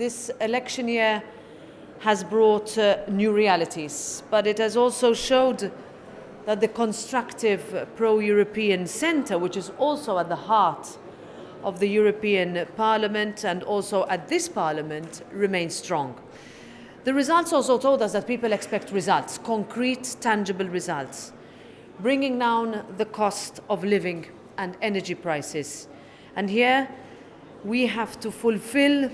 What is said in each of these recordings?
This election year has brought uh, new realities, but it has also showed that the constructive pro European centre, which is also at the heart of the European Parliament and also at this Parliament, remains strong. The results also told us that people expect results, concrete, tangible results, bringing down the cost of living and energy prices. And here we have to fulfill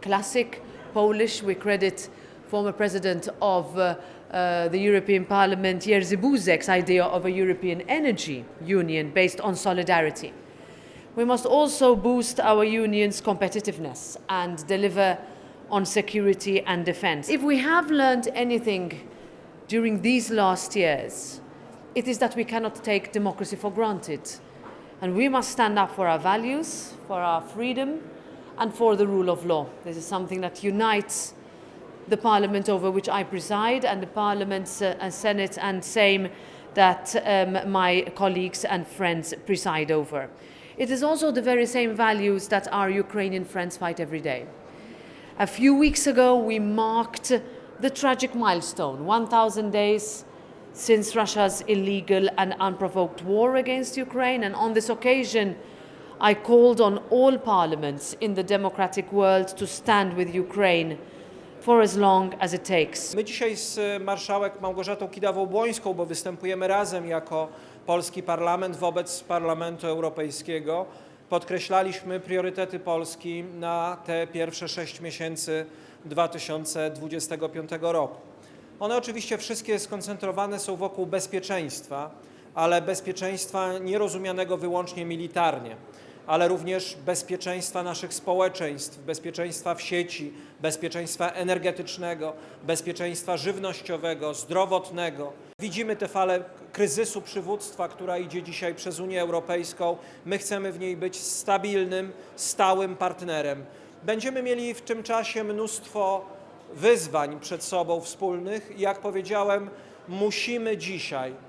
classic Polish, we credit former president of uh, uh, the European Parliament, Jerzy Buzek's idea of a European energy union based on solidarity. We must also boost our union's competitiveness and deliver on security and defence. If we have learned anything during these last years, it is that we cannot take democracy for granted. And we must stand up for our values, for our freedom, and for the rule of law. This is something that unites the parliament over which I preside and the parliament's uh, and Senate and same that um, my colleagues and friends preside over. It is also the very same values that our Ukrainian friends fight every day. A few weeks ago, we marked the tragic milestone 1,000 days since Russia's illegal and unprovoked war against Ukraine. And on this occasion, I called on all parliaments in the democratic world to stand with Ukraine for as long as it takes. My dzisiaj z e, marszałek Małgorzatą Kidawą-Błońską, bo występujemy razem jako polski parlament wobec Parlamentu Europejskiego, podkreślaliśmy priorytety Polski na te pierwsze sześć miesięcy 2025 roku. One oczywiście wszystkie skoncentrowane są wokół bezpieczeństwa, ale bezpieczeństwa nierozumianego wyłącznie militarnie, ale również bezpieczeństwa naszych społeczeństw, bezpieczeństwa w sieci, bezpieczeństwa energetycznego, bezpieczeństwa żywnościowego, zdrowotnego. Widzimy tę falę kryzysu przywództwa, która idzie dzisiaj przez Unię Europejską. My chcemy w niej być stabilnym, stałym partnerem. Będziemy mieli w tym czasie mnóstwo wyzwań przed sobą wspólnych jak powiedziałem, musimy dzisiaj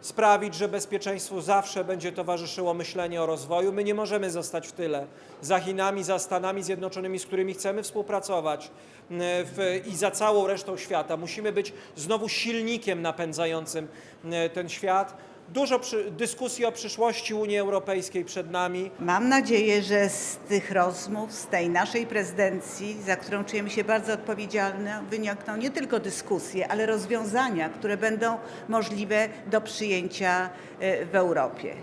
sprawić, że bezpieczeństwu zawsze będzie towarzyszyło myślenie o rozwoju. My nie możemy zostać w tyle za Chinami, za Stanami Zjednoczonymi, z którymi chcemy współpracować m, w, i za całą resztą świata. Musimy być znowu silnikiem napędzającym m, ten świat. Dużo dyskusji o przyszłości Unii Europejskiej przed nami. Mam nadzieję, że z tych rozmów, z tej naszej prezydencji, za którą czujemy się bardzo odpowiedzialne, wynikną nie tylko dyskusje, ale rozwiązania, które będą możliwe do przyjęcia e, w Europie.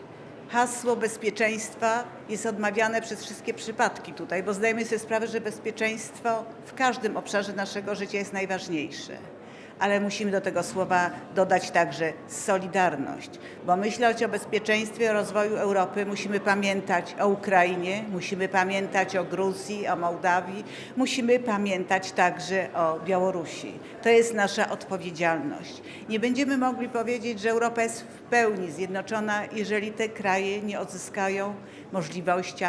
Hasło bezpieczeństwa jest odmawiane przez wszystkie przypadki tutaj, bo zdajemy sobie sprawę, że bezpieczeństwo w każdym obszarze naszego życia jest najważniejsze ale musimy do tego słowa dodać także solidarność, bo myśląc o bezpieczeństwie, o rozwoju Europy, musimy pamiętać o Ukrainie, musimy pamiętać o Gruzji, o Mołdawii, musimy pamiętać także o Białorusi. To jest nasza odpowiedzialność. Nie będziemy mogli powiedzieć, że Europa jest w pełni zjednoczona, jeżeli te kraje nie odzyskają możliwości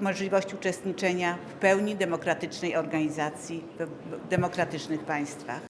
możliwość uczestniczenia w pełni demokratycznej organizacji, w demokratycznych państwach.